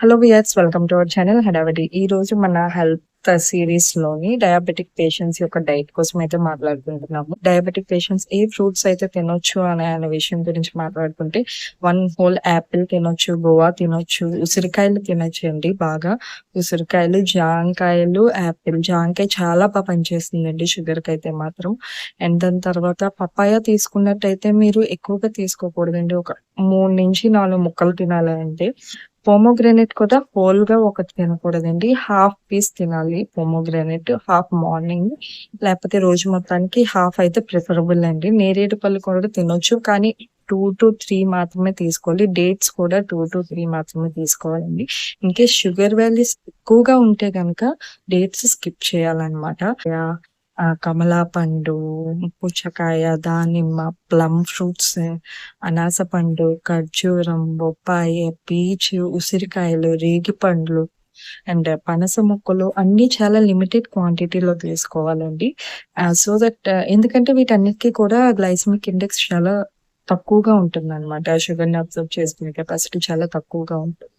Hello viewers welcome to our channel Hadavidi ఈ రోజు మన హెల్త్ సిరీస్లోని డయాబెటిక్ పేషెంట్స్ యొక్క డైట్ కోసం అయితే మాట్లాడుకుంటున్నాము. డయాబెటిక్ పేషెంట్స్ ఏ ఫ్రూట్స్ అయితే తినొచ్చు అనే అనే విషయం గురించి మాట్లాడుకుంటే వన్ హోల్ యాపిల్ తినొచ్చు గోవా తినొచ్చు ఉసిరికాయలు తినొచ్చండి బాగా. ఉసిరికాయలు జాంకాయలు యాపిల్ జాంకాయ చాలా బాగా పనిచేస్తుందండి షుగర్కి అయితే మాత్రం. అండ్ దాని తర్వాత పపాయ తీసుకున్నట్టయితే మీరు ఎక్కువగా తీసుకోకూడదండి. ఒక మూడు నుంచి నాలుగు ముక్కలు తినాలంటే. పోమోగ్రానైట్ కూడా హోల్గా ఒకటి తినకూడదండి. హాఫ్ పీస్ తినాలి పోమోగ్రానైట్ హాఫ్ మార్నింగ్ లేకపోతే రోజు మొత్తానికి హాఫ్ అయితే ప్రిఫరబుల్ అండి. నేరేడు పళ్ళు కూడా తినొచ్చు కానీ టూ టు త్రీ మాత్రమే తీసుకోవాలి. డేట్స్ కూడా టూ టు త్రీ మాత్రమే తీసుకోవాలండి. ఇంకే షుగర్ వాల్యూస్ ఎక్కువగా ఉంటే కనుక డేట్స్ స్కిప్ చేయాలన్నమాట. కమలా పండు పుచ్చకాయ దానిమ్మ ప్లమ్ ఫ్రూట్స్ అనాస పండు ఖర్జూరం బొప్పాయి పీచ్ ఉసిరికాయలు రేగి పండ్లు అండ్ పనస మొక్కలు అన్ని చాలా లిమిటెడ్ క్వాంటిటీలో తీసుకోవాలండి. సో దట్ ఎందుకంటే వీటన్నిటికీ కూడా గ్లైసమిక్ ఇండెక్స్ చాలా తక్కువగా ఉంటుంది అనమాట షుగర్ని అబ్జర్వ్ చేసుకునే కెపాసిటీ చాలా తక్కువగా ఉంటుంది.